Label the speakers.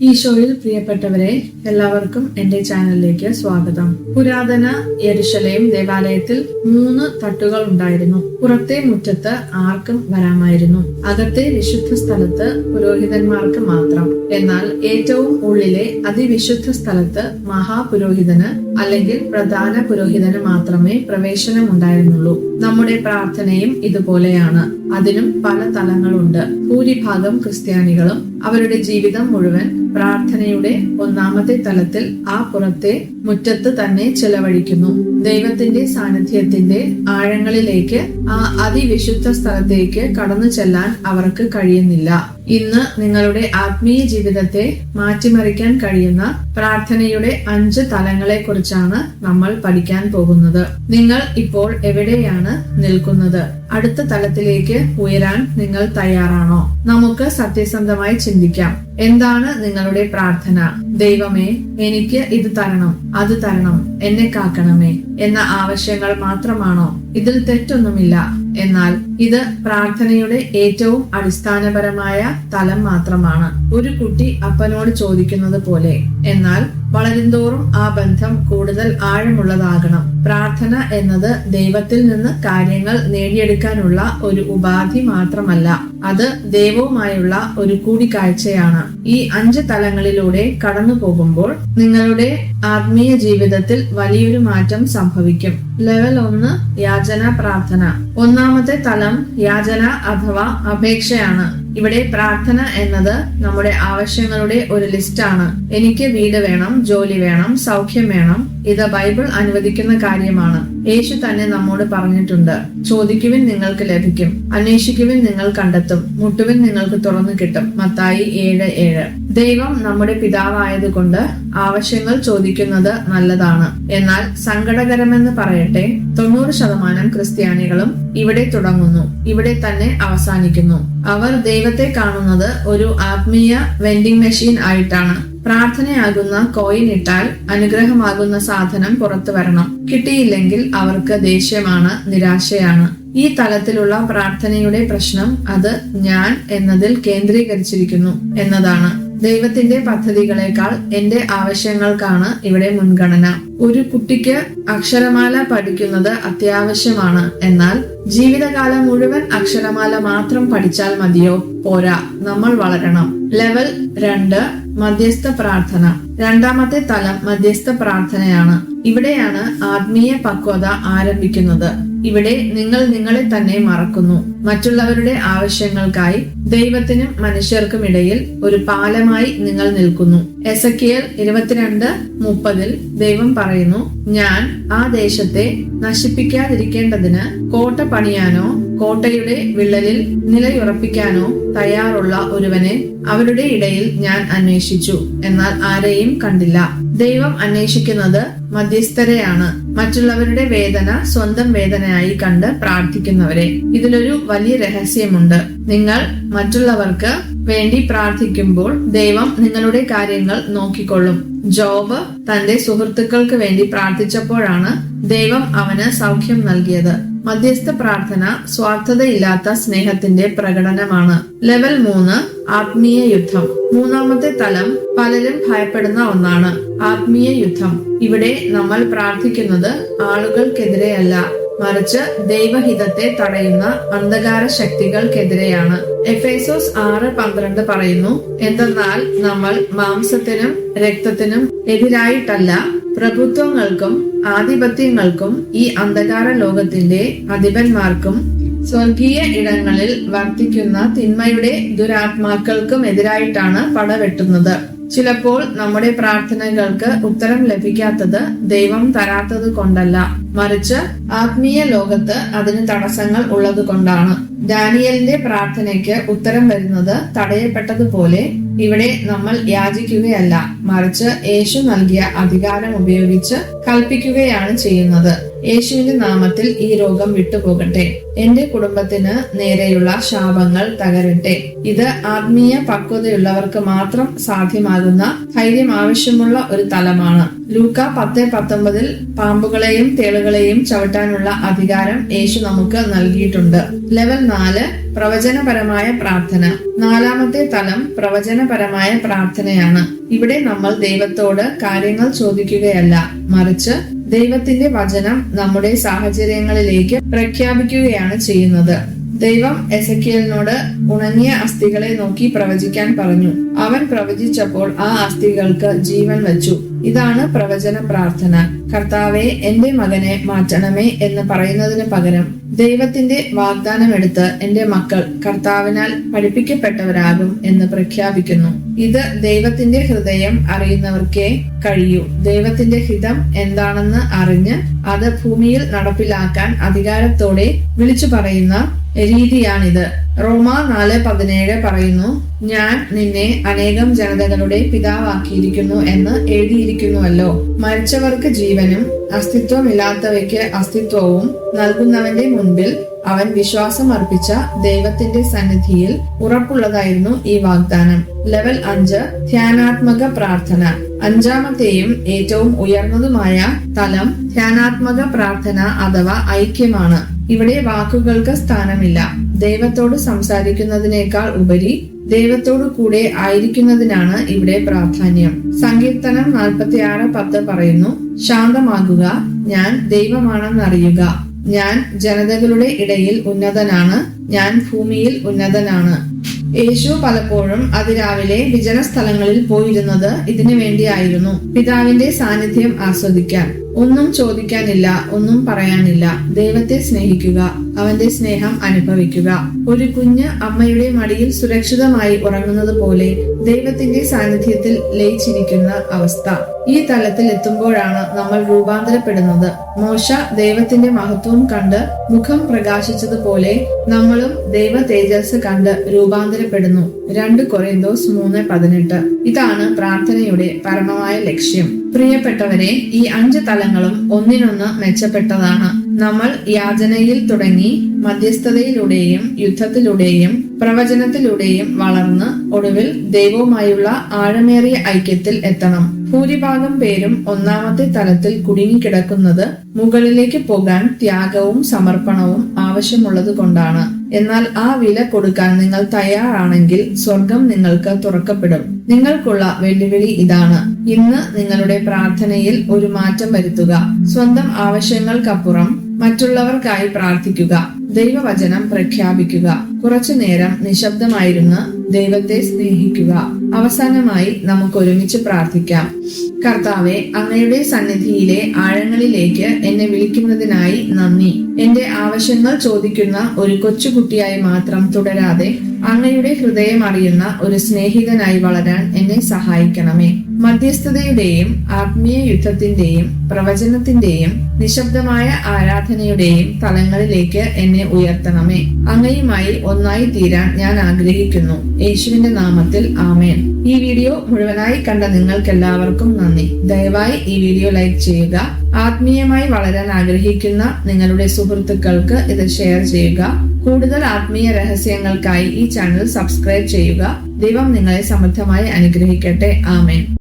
Speaker 1: ഈശോയിൽ പ്രിയപ്പെട്ടവരെ എല്ലാവർക്കും എന്റെ ചാനലിലേക്ക് സ്വാഗതം. പുരാതന യെരുശലേം ദേവാലയത്തിൽ മൂന്ന് തട്ടുകൾ ഉണ്ടായിരുന്നു. പുറത്തെ മുറ്റത്ത് ആർക്കും വരാമായിരുന്നു. അകത്തെ വിശുദ്ധ സ്ഥലത്ത് പുരോഹിതന്മാർക്ക് മാത്രം. എന്നാൽ ഏറ്റവും ഉള്ളിലെ അതിവിശുദ്ധ സ്ഥലത്ത് മഹാപുരോഹിതന് അല്ലെങ്കിൽ പ്രധാന പുരോഹിതന് മാത്രമേ പ്രവേശനം ഉണ്ടായിരുന്നുള്ളൂ നമ്മുടെ പ്രാർത്ഥനയും ഇതുപോലെയാണ്. അതിനും പല തലങ്ങളുണ്ട്. ഭൂരിഭാഗം ക്രിസ്ത്യാനികളും അവരുടെ ജീവിതം മുഴുവൻ പ്രാർത്ഥനയുടെ ഒന്നാമത്തെ തലത്തിൽ ആ പുറത്തെ മുറ്റത്ത് തന്നെ ചെലവഴിക്കുന്നു. ദൈവത്തിന്റെ സാന്നിധ്യത്തിന്റെ ആഴങ്ങളിലേക്ക് ആ അതിവിശുദ്ധ സ്ഥലത്തേക്ക് കടന്നു ചെല്ലാൻ അവർക്ക് കഴിയുന്നില്ല. ഇന്ന് നിങ്ങളുടെ ആത്മീയ ജീവിതത്തെ മാറ്റിമറിക്കാൻ കഴിയുന്ന പ്രാർത്ഥനയുടെ അഞ്ച് തലങ്ങളെ കുറിച്ചാണ് നമ്മൾ പഠിക്കാൻ പോകുന്നത്. നിങ്ങൾ ഇപ്പോൾ എവിടെയാണ് നിൽക്കുന്നത്? അടുത്ത തലത്തിലേക്ക് ഉയരാൻ നിങ്ങൾ തയ്യാറാണോ? നമുക്ക് സത്യസന്ധമായി ചിന്തിക്കാം. എന്താണ് നിങ്ങളുടെ പ്രാർത്ഥന? ദൈവമേ എനിക്ക് ഇത് തരണം അത് തരണം എന്നെ കാക്കണമേ എന്ന ആവശ്യങ്ങൾ മാത്രമാണോ? ഇതിൽ തെറ്റൊന്നുമില്ല. എന്നാൽ ഇത് പ്രാർത്ഥനയുടെ ഏറ്റവും അടിസ്ഥാനപരമായ തലം മാത്രമാണ്. ഒരു കുട്ടി അപ്പനോട് ചോദിക്കുന്നത് പോലെ. എന്നാൽ വളരുന്തോറും ആ ബന്ധം കൂടുതൽ ആഴമുള്ളതാകണം. പ്രാർത്ഥന എന്നത് ദൈവത്തിൽ നിന്ന് കാര്യങ്ങൾ നേടിയെടുക്കാനുള്ള ഒരു ഉപാധി മാത്രമല്ല അത് ദൈവവുമായുള്ള ഒരു കൂടിക്കാഴ്ചയാണ്. ഈ അഞ്ച് തലങ്ങളിലൂടെ കടന്നു പോകുമ്പോൾ നിങ്ങളുടെ ആത്മീയ ജീവിതത്തിൽ വലിയൊരു മാറ്റം സംഭവിക്കും. ലെവൽ ഒന്ന് യാചന പ്രാർത്ഥന. ഒന്നാമത്തെ തലം യാചന അഥവാ അപേക്ഷയാണ്. ഇവിടെ പ്രാർത്ഥന എന്നത് നമ്മുടെ ആവശ്യങ്ങളുടെ ഒരു ലിസ്റ്റാണ് എനിക്ക് വീട് വേണം ജോലി വേണം സൗഖ്യം വേണം. ഇത് ബൈബിൾ അനുവദിക്കുന്ന കാര്യമാണ്. യേശു തന്നെ നമ്മോട് പറഞ്ഞിട്ടുണ്ട് ചോദിക്കുവിൻ നിങ്ങൾക്ക് ലഭിക്കും അന്വേഷിക്കുവിൻ നിങ്ങൾ കണ്ടെത്തും മുട്ടുവിൻ നിങ്ങൾക്ക് തുറന്നു കിട്ടും. മത്തായി ഏഴ് ഏഴ്. ദൈവം നമ്മുടെ പിതാവായതുകൊണ്ട് ആവശ്യങ്ങൾ ചോദിക്കുന്നത് നല്ലതാണ്. എന്നാൽ സങ്കടകരമെന്ന് പറയട്ടെ തൊണ്ണൂറ് ശതമാനം ക്രിസ്ത്യാനികളും ഇവിടെ തുടങ്ങുന്നു ഇവിടെ തന്നെ അവസാനിക്കുന്നു. അവർ ദൈവത്തെ കാണുന്നത് ഒരു ആത്മീയ വെൻഡിംഗ് മെഷീൻ ആയിട്ടാണ്. പ്രാർത്ഥനയാകുന്ന കോയിൻ ഇട്ടാൽ അനുഗ്രഹമാകുന്ന സാധനം പുറത്തു വരണം. കിട്ടിയില്ലെങ്കിൽ അവർക്ക് ദേഷ്യമാണ് നിരാശയാണ്. ഈ തലത്തിലുള്ള പ്രാർത്ഥനയുടെ പ്രശ്നം അത് ഞാൻ എന്നതിൽ കേന്ദ്രീകരിച്ചിരിക്കുന്നു എന്നതാണ്. ദൈവത്തിന്റെ പദ്ധതികളെക്കാൾ എന്റെ ആവശ്യങ്ങൾക്കാണ് ഇവിടെ മുൻഗണന. ഒരു കുട്ടിക്ക് അക്ഷരമാല പഠിക്കുന്നത് അത്യാവശ്യമാണ്. എന്നാൽ ജീവിതകാലം മുഴുവൻ അക്ഷരമാല മാത്രം പഠിച്ചാൽ മതിയോ? പോരാ നമ്മൾ വളരണം. ലെവൽ രണ്ട് മധ്യസ്ഥ പ്രാർത്ഥന. രണ്ടാമത്തെ തലം മധ്യസ്ഥ പ്രാർത്ഥനയാണ്. ഇവിടെയാണ് ആത്മീയ പക്വത ആരംഭിക്കുന്നത്. ഇവിടെ നിങ്ങൾ നിങ്ങളെ തന്നെ മറക്കുന്നു. മറ്റുള്ളവരുടെ ആവശ്യങ്ങൾക്കായി ദൈവത്തിനും മനുഷ്യർക്കും ഇടയിൽ ഒരു പാലമായി നിങ്ങൾ നിൽക്കുന്നു. എസക്കിയൽ ഇരുപത്തിരണ്ട് മുപ്പതിൽ ദൈവം പറയുന്നു ഞാൻ ആ ദേശത്തെ നശിപ്പിക്കാതിരിക്കേണ്ടതിന് കോട്ട പണിയാനോ കോട്ടയുടെ വിള്ളലിൽ നിലയുറപ്പിക്കാനോ തയ്യാറുള്ള ഒരുവനെ അവരുടെ ഇടയിൽ ഞാൻ അന്വേഷിച്ചു. എന്നാൽ ആരെയും കണ്ടില്ല. ദൈവം അന്വേഷിക്കുന്നത് മധ്യസ്ഥരെയാണ്. മറ്റുള്ളവരുടെ വേദന സ്വന്തം വേദനയായി കണ്ട് പ്രാർത്ഥിക്കുന്നവരെ. ഇതിലൊരു വലിയ രഹസ്യമുണ്ട്. നിങ്ങൾ മറ്റുള്ളവർക്ക് വേണ്ടി പ്രാർത്ഥിക്കുമ്പോൾ ദൈവം നിങ്ങളുടെ കാര്യങ്ങൾ നോക്കിക്കൊള്ളും. ജോബ് തന്റെ സുഹൃത്തുക്കൾക്ക് വേണ്ടി പ്രാർത്ഥിച്ചപ്പോഴാണ് ദൈവം അവന് സൗഖ്യം നൽകിയത്. മധ്യസ്ഥ പ്രാർത്ഥന സ്വാർത്ഥതയില്ലാത്ത സ്നേഹത്തിന്റെ പ്രകടനമാണ്. ലെവൽ മൂന്ന് ആത്മീയ യുദ്ധം. മൂന്നാമത്തെ തലം പലരും ഭയപ്പെടുന്ന ഒന്നാണ് ആത്മീയ യുദ്ധം. ഇവിടെ നമ്മൾ പ്രാർത്ഥിക്കുന്നത് ആളുകൾക്കെതിരെയല്ല മറിച്ച് ദൈവഹിതത്തെ തടയുന്ന അന്ധകാര ശക്തികൾക്കെതിരെയാണ്. എഫേസോസ് ആറ് പന്ത്രണ്ട് പറയുന്നു എന്തെന്നാൽ നമ്മൾ മാംസത്തിനും രക്തത്തിനും എതിരായിട്ടല്ല പ്രഭുത്വങ്ങൾക്കും ആധിപത്യങ്ങൾക്കും ഈ അന്ധകാര ലോകത്തിന്റെ അധിപന്മാർക്കും സ്വർഗീയ ഇടങ്ങളിൽ വർത്തിക്കുന്ന തിന്മയുടെ ദുരാത്മാക്കൾക്കും എതിരായിട്ടാണ് പടവെട്ടുന്നത്. ചിലപ്പോൾ നമ്മുടെ പ്രാർത്ഥനകൾക്ക് ഉത്തരം ലഭിക്കാത്തത് ദൈവം തരാത്തത് കൊണ്ടല്ല. മറിച്ച് ആത്മീയ ലോകത്ത് അതിന് തടസ്സങ്ങൾ ഉള്ളത് കൊണ്ടാണ്. ഡാനിയലിന്റെ പ്രാർത്ഥനയ്ക്ക് ഉത്തരം വരുന്നത് തടയപ്പെട്ടതുപോലെ ഇവിടെ നമ്മൾ യാചിക്കുകയല്ല. മറിച്ച് യേശു നൽകിയ അധികാരം ഉപയോഗിച്ച് കൽപ്പിക്കുകയാണ് ചെയ്യുന്നത്. യേശുവിന്റെ നാമത്തിൽ ഈ രോഗം വിട്ടുപോകട്ടെ. എന്റെ കുടുംബത്തിന് നേരെയുള്ള ശാപങ്ങൾ തകരട്ടെ. ഇത് ആത്മീയ പക്വതയുള്ളവർക്ക് മാത്രം സാധ്യമാകുന്ന ധൈര്യം ആവശ്യമുള്ള ഒരു തലമാണ്. ലൂക്ക പത്ത് പത്തൊമ്പതിൽ പാമ്പുകളെയും തേളുകളെയും ചവിട്ടാനുള്ള അധികാരം യേശു നമുക്ക് നൽകിയിട്ടുണ്ട്. ലെവൽ നാല് പ്രവചനപരമായ പ്രാർത്ഥന. നാലാമത്തെ തലം പ്രവചനപരമായ പ്രാർത്ഥനയാണ്. ഇവിടെ നമ്മൾ ദൈവത്തോട് കാര്യങ്ങൾ ചോദിക്കുകയല്ല. മറിച്ച് ദൈവത്തിന്റെ വചനം നമ്മുടെ സാഹചര്യങ്ങളിലേക്ക് പ്രഖ്യാപിക്കുകയാണ് ചെയ്യുന്നത്. ദൈവം എസക്കിയലിനോട് ഉണങ്ങിയ അസ്ഥികളെ നോക്കി പ്രവചിക്കാൻ പറഞ്ഞു. അവൻ പ്രവചിച്ചപ്പോൾ ആ അസ്ഥികൾക്ക് ജീവൻ വച്ചു. ഇതാണ് പ്രവചന പ്രാർത്ഥന. കർത്താവെ എന്റെ മകനെ മാറ്റണമേ എന്ന് പറയുന്നതിന് പകരം ദൈവത്തിന്റെ വാഗ്ദാനം എടുത്ത് എന്റെ മക്കൾ കർത്താവിനാൽ പഠിപ്പിക്കപ്പെട്ടവരാകും എന്ന് പ്രഖ്യാപിക്കുന്നു. ഇത് ദൈവത്തിന്റെ ഹൃദയം അറിയുന്നവർക്കേ കഴിയൂ. ദൈവത്തിന്റെ ഹിതം എന്താണെന്ന് അറിഞ്ഞ് അത് ഭൂമിയിൽ നടപ്പിലാക്കാൻ അധികാരത്തോടെ വിളിച്ചു പറയുന്ന രീതിയാണിത്. റോമ നാല് പതിനേഴ് പറയുന്നു ഞാൻ നിന്നെ അനേകം ജനതകളുടെ പിതാവാക്കിയിരിക്കുന്നു എന്ന് എഴുതിയിരിക്കുന്നുവല്ലോ. മരിച്ചവർക്ക് ജീവനും അസ്തിത്വമില്ലാത്തവയ്ക്ക് അസ്തിത്വവും നൽകുന്നവന്റെ മുൻപിൽ അവൻ വിശ്വാസം അർപ്പിച്ച ദൈവത്തിന്റെ സന്നിധിയിൽ ഉറപ്പുള്ളതായിരുന്നു ഈ വാഗ്ദാനം. ലെവൽ അഞ്ച് ധ്യാനാത്മക പ്രാർത്ഥന. അഞ്ചാമത്തെയും ഏറ്റവും ഉയർന്നതുമായ തലം ധ്യാനാത്മക പ്രാർത്ഥന അഥവാ ഐക്യമാണ്. ഇവിടെ വാക്കുകൾക്ക് സ്ഥാനമില്ല. ദൈവത്തോട് സംസാരിക്കുന്നതിനേക്കാൾ ഉപരി ദൈവത്തോടു കൂടെ ആയിരിക്കുന്നതിനാണ് ഇവിടെ പ്രാധാന്യം. സങ്കീർത്തനം നാൽപ്പത്തി ആറ് പത്ത് പറയുന്നു ശാന്തമാകുക ഞാൻ ദൈവമാണെന്നറിയുക. ഞാൻ ജനതകളുടെ ഇടയിൽ ഉന്നതനാണ് ഞാൻ ഭൂമിയിൽ ഉന്നതനാണ്. യേശു പലപ്പോഴും അതിരാവിലെ വിജന സ്ഥലങ്ങളിൽ പോയിരുന്നത് ഇതിനു വേണ്ടിയായിരുന്നു. പിതാവിന്റെ സാന്നിധ്യം ആസ്വദിക്കാൻ. ഒന്നും ചോദിക്കാനില്ല ഒന്നും പറയാനില്ല. ദൈവത്തെ സ്നേഹിക്കുക അവന്റെ സ്നേഹം അനുഭവിക്കുക. ഒരു കുഞ്ഞ് അമ്മയുടെ മടിയിൽ സുരക്ഷിതമായി ഉറങ്ങുന്നത് പോലെ ദൈവത്തിന്റെ സാന്നിധ്യത്തിൽ ലയിച്ചിരിക്കുന്ന അവസ്ഥ. ഈ തലത്തിൽ എത്തുമ്പോഴാണ് നമ്മൾ രൂപാന്തരപ്പെടുന്നത്. മോശ ദൈവത്തിന്റെ മഹത്വം കണ്ട് മുഖം പ്രകാശിച്ചതുപോലെ നമ്മളും ദൈവ തേജസ് കണ്ട് രൂപാന്തരപ്പെടുന്നു. രണ്ട് കൊറിന്തോസ് മൂന്ന് പതിനെട്ട്. ഇതാണ് പ്രാർത്ഥനയുടെ പരമമായ ലക്ഷ്യം. പ്രിയപ്പെട്ടവരെ ഈ അഞ്ച് തലങ്ങളും ഒന്നിനൊന്ന് മെച്ചപ്പെട്ടതാണ്. നമ്മൾ യാചനയിൽ തുടങ്ങി മധ്യസ്ഥതയിലൂടെയും യുദ്ധത്തിലൂടെയും പ്രവചനത്തിലൂടെയും വളർന്ന് ഒടുവിൽ ദൈവവുമായുള്ള ആഴമേറിയ ഐക്യത്തിൽ എത്തണം. ഭൂരിഭാഗം പേരും ഒന്നാമത്തെ തലത്തിൽ കുടുങ്ങിക്കിടക്കുന്നത് മുകളിലേക്ക് പോകാൻ ത്യാഗവും സമർപ്പണവും ആവശ്യമുള്ളത് കൊണ്ടാണ്. എന്നാൽ ആ വില കൊടുക്കാൻ നിങ്ങൾ തയ്യാറാണെങ്കിൽ സ്വർഗം നിങ്ങൾക്ക് തുറക്കപ്പെടും. നിങ്ങൾക്കുള്ള വെല്ലുവിളി ഇതാണ്. ഇന്ന് നിങ്ങളുടെ പ്രാർത്ഥനയിൽ ഒരു മാറ്റം വരുത്തുക. സ്വന്തം ആവശ്യങ്ങൾക്കപ്പുറം മറ്റുള്ളവർക്കായി പ്രാർത്ഥിക്കുക. ദൈവവചനം പ്രഖ്യാപിക്കുക. കുറച്ചു നേരം നിശബ്ദമായിരുന്ന് ദൈവത്തെ സ്നേഹിക്കുക. അവസാനമായി നമുക്ക് ഒരുമിച്ച് പ്രാർത്ഥിക്കാം. കർത്താവെ അങ്ങയുടെ സന്നിധിയിലെ ആഴങ്ങളിലേക്ക് എന്നെ വിളിക്കുന്നതിനായി നന്ദി. എന്റെ ആവശ്യങ്ങൾ ചോദിക്കുന്ന ഒരു കൊച്ചുകുട്ടിയായി മാത്രം തുടരാതെ അങ്ങയുടെ ഹൃദയം അറിയുന്ന ഒരു സ്നേഹിതനായി വളരാൻ എന്നെ സഹായിക്കണമേ. മധ്യസ്ഥതയുടെയും ആത്മീയ യുദ്ധത്തിന്റെയും പ്രവചനത്തിന്റെയും നിശബ്ദമായ ആരാധനയുടെയും തലങ്ങളിലേക്ക് എന്നെ ഉയർത്തണമേ. അങ്ങയുമായി ഒന്നായി തീരാൻ ഞാൻ ആഗ്രഹിക്കുന്നു. യേശുവിന്റെ നാമത്തിൽ ആമേൻ. ഈ വീഡിയോ മുഴുവനായി കണ്ട നിങ്ങൾക്കെല്ലാവർക്കും നന്ദി. ദയവായി ഈ വീഡിയോ ലൈക്ക് ചെയ്യുക. ആത്മീയമായി വളരാൻ ആഗ്രഹിക്കുന്ന നിങ്ങളുടെ സുഹൃത്തുക്കൾക്ക് ഇത് ഷെയർ ചെയ്യുക. കൂടുതൽ ആത്മീയ രഹസ്യങ്ങൾക്കായി ഈ ചാനൽ സബ്സ്ക്രൈബ് ചെയ്യുക. ദൈവം നിങ്ങളെ സമൃദ്ധമായി അനുഗ്രഹിക്കട്ടെ. ആമേൻ.